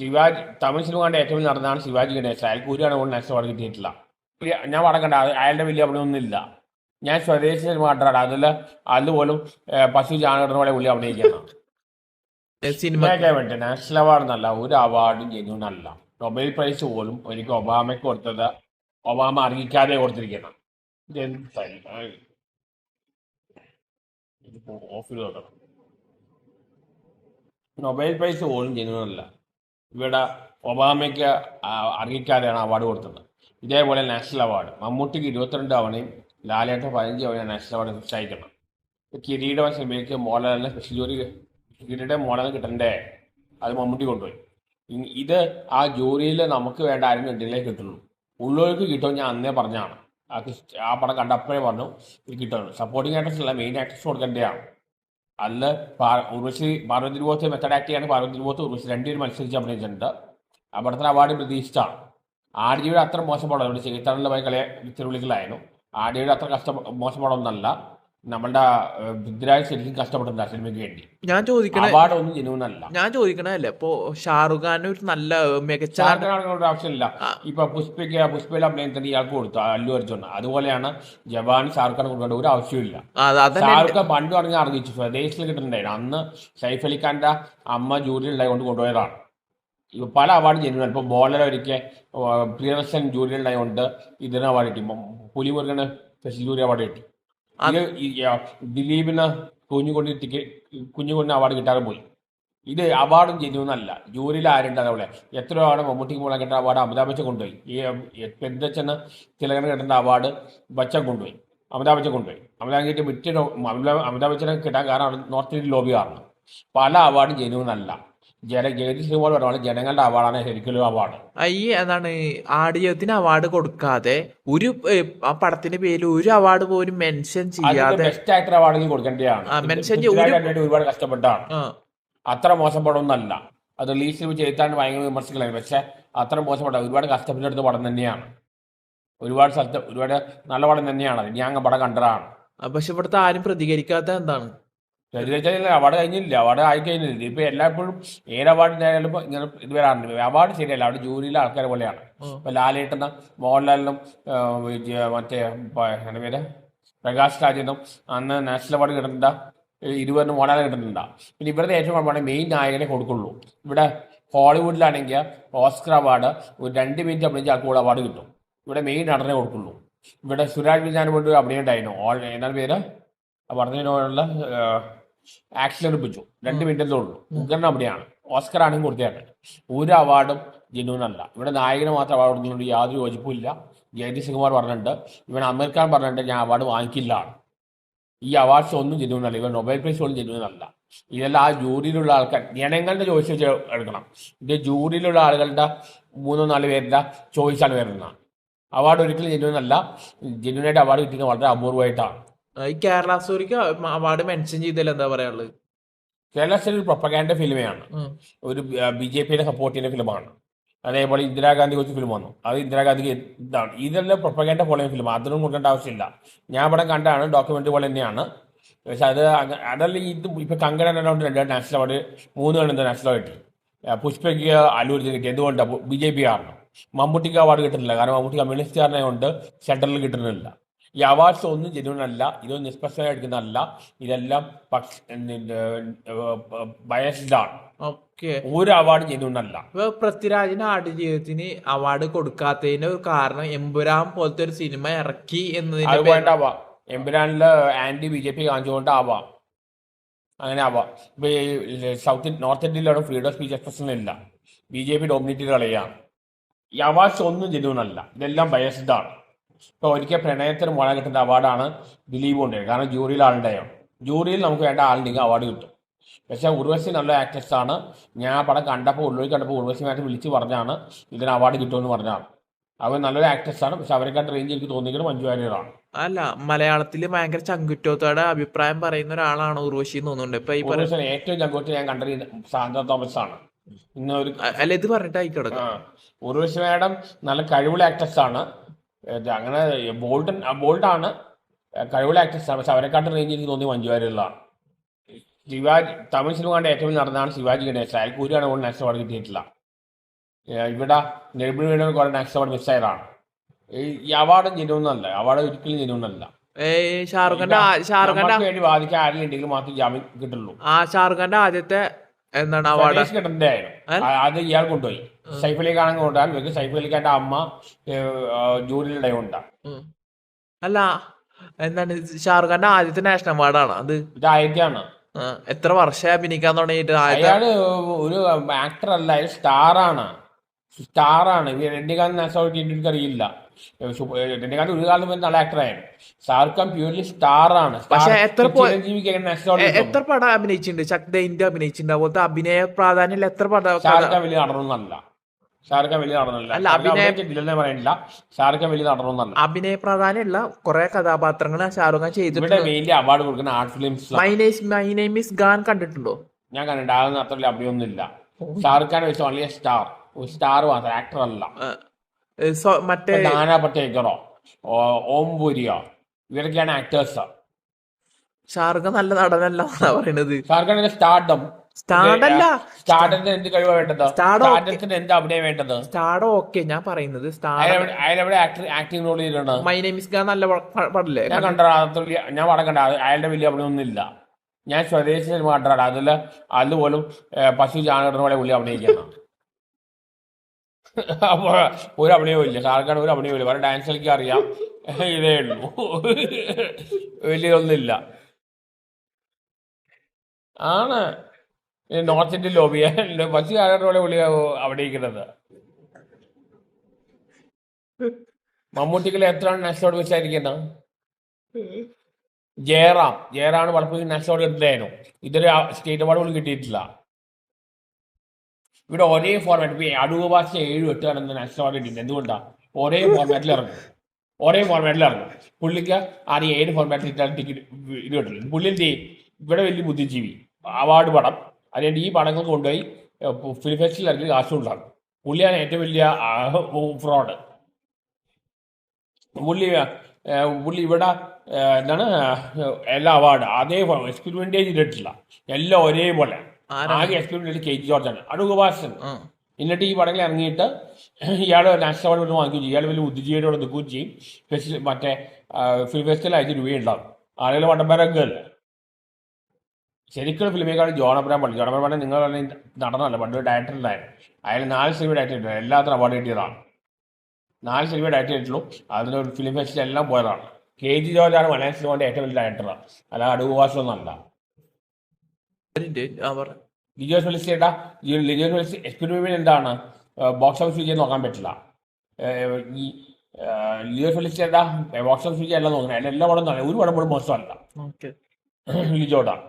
Shivaji Tamil cinema കണ്ട ഏറ്റവും നടന്നതാണ് ശിവാജി ഗണേശ അയാൾക്ക് ഒരു കണക്ക് നാഷണൽ അവാർഡ് കിട്ടിയിട്ടില്ല. ഞാൻ വടക്കണ്ട അയാളുടെ വലിയ അഭിനയൊന്നുമില്ല ഞാൻ സ്വദേശി സിനിമ കണ്ടാണ് അതിൽ അതുപോലും പശു ജാനകടന പോലെ പുള്ളി സിനിമയ്ക്ക് വേണ്ടി? നാഷണൽ അവാർഡ് എന്നല്ല ഒരു അവാർഡും ജെന്യൂൺ അല്ല. നൊബേൽ പ്രൈസ് പോലും എനിക്ക് ഒബാമയ്ക്ക് കൊടുത്തത് ഒബാമ അറിയിക്കാതെ കൊടുത്തിരിക്കണം നൊബേൽ പ്രൈസ് പോലും ജെന്യൂൺ അല്ല. ഇവിടെ ഒബാമയ്ക്ക് അറിയിക്കാതെയാണ് അവാർഡ് കൊടുത്തത്. ഇതേപോലെ നാഷണൽ അവാർഡ്. മമ്മൂട്ടിക്ക് ഇരുപത്തിരണ്ട് തവണയും ലാലേട്ട പതിനഞ്ച് തവണ നാഷണൽ അവാർഡ് നിശ്ചയിക്കണം. കിരീടം സിനിമയ്ക്ക് മോഡലിന് സ്പെഷ്യൽ ജോലി കിരീടം മോഡൽ കിട്ടണ്ടേ? അത് മമ്മൂട്ടി കൊണ്ടുപോയി. ഇത് ആ ജോലിയിൽ നമുക്ക് വേണ്ട ആരും കണ്ടില്ലേ കിട്ടുള്ളൂ. ഉള്ളവർക്ക് കിട്ടും ഞാൻ അന്നേ പറഞ്ഞാണ് ആ പടം കണ്ടപ്പോഴേ പറഞ്ഞു ഇത് കിട്ടുന്നു സപ്പോർട്ടിങ് ആക്ടേഴ്സ് അല്ല മെയിൻ ആക്ടേഴ്സ് കൊടുക്കേണ്ടതാണ്. പാ- ഉർവശി പാർവതി ബോധ മെത്തഡ് ആക്ട് ചെയ്യാണ് പാർവതി ബോധ ഉർവശി രണ്ടുപേരും മത്സരിച്ച് അഭിനയിച്ചിട്ടുണ്ട് അവിടുത്തെ അവാർഡ് പ്രതീക്ഷിച്ചാണ്. ആടിയുടെ അത്ര മോശം പടം നമ്മുടെ ചെയ്തറിലെ കളിയെ തിരുവിളികളായിരുന്നു. ആടിയുടെ അത്ര കഷ്ട മോശം പടമൊന്നല്ല നമ്മളുടെ പൃഥ്വിരാജ് ശരിക്കും കഷ്ടപ്പെട്ടിട്ടുണ്ട് ആ സിനിമയ്ക്ക് വേണ്ടി? ഞാൻ ചോദിക്കണ അവാർഡ് ഒന്നും ഞാൻ ചോദിക്കണല്ലേ ഇപ്പൊ ഷാറുഖ് ഖാൻ ഒരു നല്ല മികച്ച ആവശ്യമില്ല. ഇപ്പൊ പുഷ്പയ്ക്ക് പുഷ്പയുടെ അഭിനയത്തിന് ഇയാൾക്ക് കൊടുത്തു അല്ലു അർജുൻ. അതുപോലെയാണ് ജവാൻ ഷാറുഖ് ഖാൻ കൊടുക്കേണ്ട ഒരു ആവശ്യമില്ല ഷാറുഖ് ഖാൻ പണ്ട് പറഞ്ഞ അറിയിച്ചു സ്വദേശിൽ കിട്ടുന്നുണ്ടായിരുന്നു. അന്ന് സൈഫ് അലി ഖാന്റെ അമ്മ ജൂലിയിൽ ഉണ്ടായിക്കൊണ്ട് കൊണ്ടുപോയതാണ്. ഇപ്പൊ പല അവാർഡ് ജനുവൻ ഇപ്പൊ ബോളർ ഒരിക്കൽ പ്രിയദർശൻ ജൂലിയിൽ ഉണ്ടായതുകൊണ്ട് ഇതിന് അവാർഡ് കിട്ടി. പുലിമുരുകന് ജൂറി അവാർഡ് കിട്ടി. ആ, ദിലീപിന് കുഞ്ഞുകൊണ്ട് കുഞ്ഞുകൊണ്ട് അവാർഡ് കിട്ടാതെ പോയി. ഇത് അവാർഡും ജെന്യൂന്നല്ല ജൂറിയിൽ ആരുണ്ട് അവിടെ? എത്ര അവാർഡ് മമ്മൂട്ടിക്ക് മോളെ കിട്ടുന്ന അവാർഡ് അമിതാഭ് ബച്ചൻ കൊണ്ടുപോയി. ഈ പെരുന്തച്ചന് തിലകന് കിട്ടുന്ന അവാർഡ് ബച്ചൻ കൊണ്ടുപോയി. അമിതാഭ് ബച്ചൻ കൊണ്ടുപോയി. അമിതാഭ് കിട്ടിയ വിറ്റ് അമിതാഭ് ബച്ചനെ കിട്ടാൻ കാരണം നോർത്ത് ഇന്ത്യൻ ലോബി കാരണം പല അവാർഡും ജനുവെന്നല്ല ജന പറഞ്ഞ ജനങ്ങളുടെ അവാർഡാണ് ശരിക്കും അവാർഡ് ഈ എന്താണ് ആഡിയോത്തിന് അവാർഡ് കൊടുക്കാതെ ഒരു ആ പടത്തിന്റെ പേരിൽ ഒരു അവാർഡ് പോലും മെൻഷൻ ചെയ്യാതെ ബെസ്റ്റ് ആക്ടർ അവാർഡ് കൊടുക്കേണ്ടതാണ്. ഒരുപാട് കഷ്ടപ്പെട്ടാണ്. അത്ര മോശം പടമൊന്നല്ല. അത് റിലീസിൽ ചെയ്താൻ ഭയങ്കര വിമർശിക്കലായി പക്ഷെ അത്ര മോശപ്പെട്ട ഒരുപാട് കഷ്ടപ്പെട്ടെടുത്ത പടം തന്നെയാണ്. ഒരുപാട് സ്ഥലത്ത് ഒരുപാട് നല്ല പടം തന്നെയാണ്. ഞാൻ പടം കണ്ടതാണ്. പക്ഷെ ഇവിടുത്തെ ആരും പ്രതികരിക്കാത്ത എന്താണ്? രചയില്ല അവാർഡ് കഴിഞ്ഞില്ല അവാർഡ് ആയി കഴിഞ്ഞില്ല. ഇപ്പൊ എല്ലായ്പ്പോഴും ഏത് അവാർഡ് നേടാലും ഇപ്പൊ ഇങ്ങനെ ഇത് വരാറുണ്ട്. അവാർഡ് ശരിയല്ല അവിടെ ജൂറിയിലെ ആൾക്കാരെ പോലെയാണ്. ഇപ്പൊ ലാലേട്ടനും മോഹൻലാലിനും മറ്റേ എന്താ പേര്? പ്രകാശ് രാജിനും അന്ന് നാഷണൽ അവാർഡ് കിട്ടുന്നുണ്ട് ഇരുവരും മോഹൻലാൽ കിട്ടുന്നുണ്ടാ പിന്നെ ഇവരുടെ ഏറ്റവും കുഴപ്പമാണ് മെയിൻ നായകനെ കൊടുക്കുള്ളൂ. ഇവിടെ ഹോളിവുഡിലാണെങ്കിൽ ഓസ്കർ അവാർഡ് ഒരു രണ്ട് മിനിറ്റ് അഭിനയിച്ച ആൾക്ക് കൂടെ അവാർഡ് കിട്ടും. ഇവിടെ മെയിൻ നടനെ കൊടുക്കുള്ളൂ. ഇവിടെ സുരാജ് വിജാൻ കൊണ്ട് അഭിനയം ഉണ്ടായിരുന്നു. ഓൾ എന്താണ് പേര്? പറഞ്ഞതിനോടുള്ള ആക്ഷൻ ബിജു രണ്ട് മിനിറ്റ് ഉള്ളൂ. ഉഗ്രൻ അവിടെയാണ്. ഓസ്കർ ആണെങ്കിൽ കൊടുത്തതാണ്. ഒരു അവാർഡും ജെന്യൂൻ അല്ല ഇവിടെ നായകന് മാത്രം അവാർഡ് കൊടുക്കുന്നതുകൊണ്ട് യാതൊരു യോജിപ്പും ഇല്ല ജയന്തി സിംഗ്മാർ പറഞ്ഞിട്ടുണ്ട്. ഇവൻ അമീർ ഖാൻ പറഞ്ഞിട്ട് ഞാൻ അവാർഡ് വാങ്ങിക്കില്ല ഈ അവാർഡ്സ് ഒന്നും ജെന്യൂൻ അല്ല ഇവൻ നൊബേൽ പ്രൈസ് ഒന്നും ജെന്യൂൻ അല്ല ഇതെല്ലാം ആ ജൂറിയിലുള്ള ആൾക്കാർ. ജനങ്ങളുടെ ചോയ്സ് വെച്ച് എടുക്കണം. ഇത് ജൂറിയിലുള്ള ആളുകളുടെ മൂന്നോ നാല് പേരുടെ ചോയ്സാണ് വരുന്നത്. അവാർഡ് ഒരിക്കലും ജെന്യൂൻ അല്ല ജെന്യൂനായിട്ട് അവാർഡ് കിട്ടുന്നത് വളരെ അപൂർവമായിട്ടാണ്. ഈ കേരള സ്റ്റോറിക്ക് അവാർഡ് മെൻഷൻ ചെയ്തതിൽ എന്താ പറയാനുള്ളത്? കേരള സ്റ്റോറി ഒരു പ്രൊപ്പഗാൻഡ ഫിലിമാണ് ഒരു ബി ജെ പിയുടെ സപ്പോർട്ട് ചെയ്യുന്ന ഫിലിമാണ് അതേപോലെ ഇന്ദിരാഗാന്ധി കുറിച്ച് ഫിലിം വന്നു. അത് ഇന്ദിരാഗാന്ധിക്ക് ഇതാണ്. ഇതെല്ലാം പ്രൊപ്പഗാൻഡ പോലെ ഫിലിം അതൊന്നും കൊടുക്കേണ്ട ആവശ്യമില്ല. ഞാൻ ഇവിടെ കണ്ടാണ് ഡോക്യുമെന്ററി പോലെ തന്നെയാണ്. പക്ഷെ അത് അതല്ല ഇത് ഇപ്പൊ കങ്കണ രണ്ട് നാഷണൽ അവാർഡ് മൂന്ന് കണ്ടത് നാഷണൽ ആ, പുഷ്പയ്ക്ക് അലൂരിൽ കിട്ടി. എന്തുകൊണ്ടാണ് ബി ജെ പി കാരണം. മമ്മൂട്ടിക്ക് അവാർഡ് കിട്ടുന്നില്ല. കാരണം മമ്മൂട്ടി കമ്മ്യൂണിസ്റ്റുകാരനെ കൊണ്ട് സെൻട്രലിൽ കിട്ടുന്നില്ല. ഈ അവാർഡ്സ് ഒന്നും ജെന്യൂൺ അല്ല ഇതൊന്നും നിഷ്പക്ഷമായി എടുക്കുന്നതല്ല. ഇതെല്ലാം പക്ഷ ബയസ്ഡാണ്. ഓക്കെ. ഒരു അവാർഡ് അല്ല ഇപ്പൊ പൃഥ്വിരാജിന് ആടുജീവിതത്തിന് അവാർഡ് കൊടുക്കാത്തതിന്റെ ഒരു കാരണം എമ്പുരാൻ പോലത്തെ ഒരു സിനിമ ഇറക്കി എന്നതിന് വേണ്ടാവാം എംപുരാനിൽ ആന്റി ബി ജെ പി കാണിച്ചുകൊണ്ട് ആവാം അങ്ങനെ ആവാം. ഇപ്പൊ സൗത്ത് നോർത്ത് ഇന്ത്യയിലാണ് ഫ്രീഡം സ്പീച്ച് എക്സ്പ്രഷൻ ഇല്ല ബി ജെ പി ഡോമിനേറ്റ് ചെയ്ത് കളയാണ് ഈ അവാർഡ്സ് ഒന്നും ജെന്യൂൺ അല്ല ഇതെല്ലാം ബയസ്ഡ് ആണ് ഇപ്പൊ ഒരിക്കൽ പ്രണയത്തിന് മോളെ കിട്ടുന്ന അവാർഡാണ് ദിലീപ് കൊണ്ടുവരുന്നത്. കാരണം ജൂറിയിൽ ആളുണ്ടായോ? ജൂറിയിൽ നമുക്ക് വേണ്ട ആളുണ്ടെങ്കിൽ അവാർഡ് കിട്ടും. പക്ഷെ ഉർവശി നല്ല ആക്ട്രസ് ആണ്. ഞാൻ ആ പടം കണ്ടപ്പോൾ ഉള്ളൂർ കണ്ടപ്പോൾ ഉർവശിമായിട്ട് വിളിച്ച് പറഞ്ഞാണ് ഇതിന് അവാർഡ് കിട്ടുമെന്ന് പറഞ്ഞാണ്. അവർ നല്ലൊരു ആക്ട്രസ് ആണ്. പക്ഷെ അവരെക്കാട്ട് റേഞ്ച് എനിക്ക് തോന്നിക്കുന്നത് മഞ്ജു വാര്യറാണ് അല്ല മലയാളത്തിൽ ഭയങ്കര ചങ്കുറ്റത്തോടെ അഭിപ്രായം പറയുന്ന ഒരാളാണ് ഉർവശി എന്ന് തോന്നുന്നുണ്ട്. ഇപ്പൊ ഈ പറയുന്ന ഏറ്റവും ചങ്കുറ്റം ഞാൻ കണ്ടത് സാന്ദ്ര തോമസ് ആണ്. ഇന്നൊരു അല്ല ഇത് പറഞ്ഞിട്ട് ആയിക്കോട്ടെ ഉർവശി മാഡം നല്ല കഴിവുള്ള ആക്ട്രസ് ആണ്. അങ്ങനെ ബോൾട്ടൻ ബോൾട്ടാണ് കഴിവുള്ള ആക്ട്രസ് ആണ്. പക്ഷെ അവരെക്കാട്ടും റേഞ്ച് എനിക്ക് തോന്നി മഞ്ജു വാര്യറിലാണ് ശിവാജി തമിഴ് സിനിമ കണ്ട ഏറ്റവും നടന്നതാണ് ശിവാജി ഗണേശ അയൽക്കൂരിയാണ് കണക്ക് നാഷണൽ അവാർഡ് കിട്ടിയിട്ടില്ല. ഇവിടെ നെടുമ്പിൾ വീണ്ടും കുറെ നാഷണൽ അവാർഡ് മിസ്സായതാണ് ഈ അവാർഡ് ജനുവെന്നല്ല അവാർഡ് ഒരിക്കലും ജനുവെന്നല്ല. ഏ ഷാറുഖ് ഖാന്റെ ഷാറുഖ് ഖാന്റെ വേണ്ടി ബാധിക്കാൻ ആരെങ്കിലും ഉണ്ടെങ്കിൽ മാത്രമേ ജാമ്യം കിട്ടുള്ളൂ. ആ ഷാറുഖ് ഖാന്റെ ആദ്യത്തെ എന്താണ് അവാർഡ് അത് ഇയാൾ കൊണ്ടുപോയി. സൈഫ് അലി ഖാൻ കൊണ്ടുപോയി സൈഫ് അലി ഖാന്റെ അമ്മ ജൂറിയുടെ ഉണ്ടാ അല്ല എന്താണ് ഷാറുഖ് ഖാന്റെ ആദ്യത്തെ നാഷണൽ അവാർഡാണ് അത്? ഇത് ആയിട്ടാണ് എത്ര വർഷമായി അഭിനയിക്കാൻ തുടങ്ങിയിട്ട് അയാൾ ഒരു ആക്ടർ അല്ല സ്റ്റാറാണ് സ്റ്റാറാണ് സ്റ്റാറാണ് രജനികാന്ത് നാഷണൽ എനിക്ക് അറിയില്ല. രജനികാന്ത് ഒരു കാലം വരെ നല്ല ആക്ടറായിരുന്നു ഷാറുഖ് ഖാൻ പ്യൂർലി സ്റ്റാറാണ് പക്ഷേ എത്ര എത്ര പടം അഭിനയിച്ചിട്ടുണ്ട്? ഇന്ത്യ അഭിനയിച്ചിട്ടുണ്ട്. അതുപോലത്തെ അഭിനയ പ്രാധാന്യം എത്ര പടം ഷാറുഖ് ഖാൻ വലിയ നടനൊന്നല്ല ഷാറുഖ് ഖാൻ വലിയ നടനല്ല. അഭിനയം ഷാറുഖ് ഖാൻ പറയുന്നില്ല ഷാറുഖ് ഖാൻ വലിയ നടനൊന്നല്ല അഭിനയ പ്രാധാന്യമുള്ള കുറെ കഥാപാത്രങ്ങൾ ഷാറുഖ് ഖാൻ ചെയ്തിട്ടുണ്ട് മെയിൻലി അവാർഡ് കൊടുക്കുന്ന art films my name is Khan കണ്ടിട്ടുണ്ടോ? ഞാൻ കണ്ടിട്ടുണ്ട്. അതൊന്നും അത്ര അഭിനയൊന്നുമില്ല. ഷാറുഖ് ഖാൻ വെച്ച് വലിയ സ്റ്റാർ ഒരു സ്റ്റാർ മാത്രം. ആക്ടർ അല്ല. മറ്റേ നാനാ പട്ടേക്കറോ ഓ- പുരിയോ ഇവരൊക്കെയാണ് ആക്ടേഴ്സ് ഷാറുഖ് നല്ല നടനല്ല പറയണത്. ഷാറുഖ് ഖാന്റെ സ്റ്റാർഡം സ്റ്റാർഡല്ല സ്റ്റാർഡത്തിന് എന്ത് കഴിവാ വേണ്ടത്? Stardom ഒക്കെ- സ്റ്റാർഡത്തിന് എന്ത് അഭിനയം വേണ്ടത്? സ്റ്റാർഡ് ഓക്കെ ഞാൻ പറയുന്നത് അയാളെവിടെ അവിടെ ആക്ടിംഗ് റോൾ ചെയ്തിട്ടുണ്ട് മൈ നല്ല പടല്ലേ? ഞാൻ കണ്ട ഞാൻ പടം കണ്ട അത് അയാളുടെ വലിയ അഭിനയൊന്നുമില്ല. ഞാൻ സ്വദേശി സിനിമ കണ്ടാണ് അതിൽ അതുപോലും പശു ചാണകം പോലെ പുള്ളി അഭിനയിക്കണം. അപ്പോൾ ഒരു അഭിനയവും ഇല്ല. കാർക്കാട് ഒരു അഭിനയവും ഇല്ല. വേറെ ഡാൻസ് കളിക്കാൻ അറിയാം. ഇതേ ഉള്ളൂ. വലിയൊന്നുമില്ല ആണ്. നോർത്ത് ഇന്ത്യൻ ലോബിയുടെ ബസ് പോലെ പുള്ളി അഭിനയിക്കുന്നത് മമ്മൂട്ടിക്കൽ എത്ര നെക്സ്റ്റോട് വെച്ചായിരിക്കുന്നത്? ജയറാം. ജയറാണ് വളപ്പിൽ നാഷണൽ എടുത്തായിരുന്നു ഇതൊരു സ്റ്റേറ്റ് അവാർഡ് പോലും കിട്ടിയിട്ടില്ല. ഇവിടെ ഒരേ ഫോർമാറ്റ് അടുവ ഭാഷ ഏഴ് എട്ട് കടന്ന് നാഷണൽ അവാർഡ് എന്തുകൊണ്ടാണ് ഒരേ ഫോർമാറ്റിൽ ഇറങ്ങും. ഒരേ ഫോർമാറ്റിൽ ഇറങ്ങും. പുള്ളിക്ക് ആദ്യം ഏഴ് ഫോർമാറ്റിൽ ഇട്ടാൽ ടിക്കറ്റ് ഇത് കിട്ടില്ല പുള്ളി എന്ത് ചെയ്യും? ഇവിടെ വലിയ ബുദ്ധിജീവി. അവാർഡ് പടം. അതുകൊണ്ട് ഈ പടങ്ങൾ കൊണ്ടുപോയി ഫിലിം ഫെസ്റ്റിൽ ഇറങ്ങി കാശ് കൊണ്ടാണ് പുള്ളിയാണ് ഏറ്റവും വലിയ ഫ്രോഡ് പുള്ളി പുള്ളി ഇവിടെ എന്താണ് എല്ലാ അവാർഡ് അതേ എക്സ്പെരിമെന്റേ ചെയ്തിട്ടില്ല. എല്ലാം ഒരേപോലെ? ആകെ എക്സ്പീരിയൻസ് കെ ജി ജോർജാണ്. അടൂർ ഭാഷൻ. എന്നിട്ട് ഈ പടങ്ങൾ ഇറങ്ങിയിട്ട് ഇയാൾ നാഷണൽ അവാർഡ് വന്ന് വാങ്ങിക്കുകയും ചെയ്യും. ഇയാൾ വലിയ ബുദ്ധിജീവിയോട് നിൽക്കുകയും ചെയ്യും. ഫെസ്റ്റിൽ മറ്റേ ഫിലിം ഫെസ്റ്റിവൽ അയച്ച് രൂപയുണ്ടാവും ആളുകൾ വട്ടമ്പരൊക്കെ ശരിക്കും ഫിലിം മേക്കാണ് ജോൺ അബ്രാം പള്ളി ജോൺ അബ്രാം പള്ളി നിങ്ങൾ നടന്നല്ല പണ്ട് ഡയറക്ടർ ഉണ്ടായിരുന്നു. അയാൾ നാല് സിനിമ ഡയറക്ടർ ഉണ്ടായിരുന്നു എല്ലാത്തിനും അവാർഡ് കിട്ടിയതാണ്. നാല് സിനിമ ഡയറക്ടർ ആയിട്ടുള്ളൂ. അതിന് ഫിലിം ഫെസ്റ്റിൽ എല്ലാം പോയതാണ്. കെ ജി ജോർജാണ് മലയാള സിനിമയുടെ ഏറ്റവും വലിയ ഡയറക്ടറാണ് അല്ല അടൂർ ഭാഷയൊന്നുമല്ല ഒരു minute. ആ, പറ. ലിജോസ് ഫെലിസിയുടെ ലിജോസ് ഫെലിസി എക്സ്പെരിമെന്റ് എന്താണ്? ബോക്സ് ഓഫീസ് വിജയം നോക്കാൻ പറ്റില്ല. ഈ ലിജോസ് വെളിച്ചേട്ടാ ബോക്സ് ഓഫീസ് വിജയം അല്ല നോക്കണം എല്ലാം എല്ലാ പടം തന്നെ ഒരു പടം പോലും മോശമല്ല. ലിജോട്ടാ ലിജോടാണ്.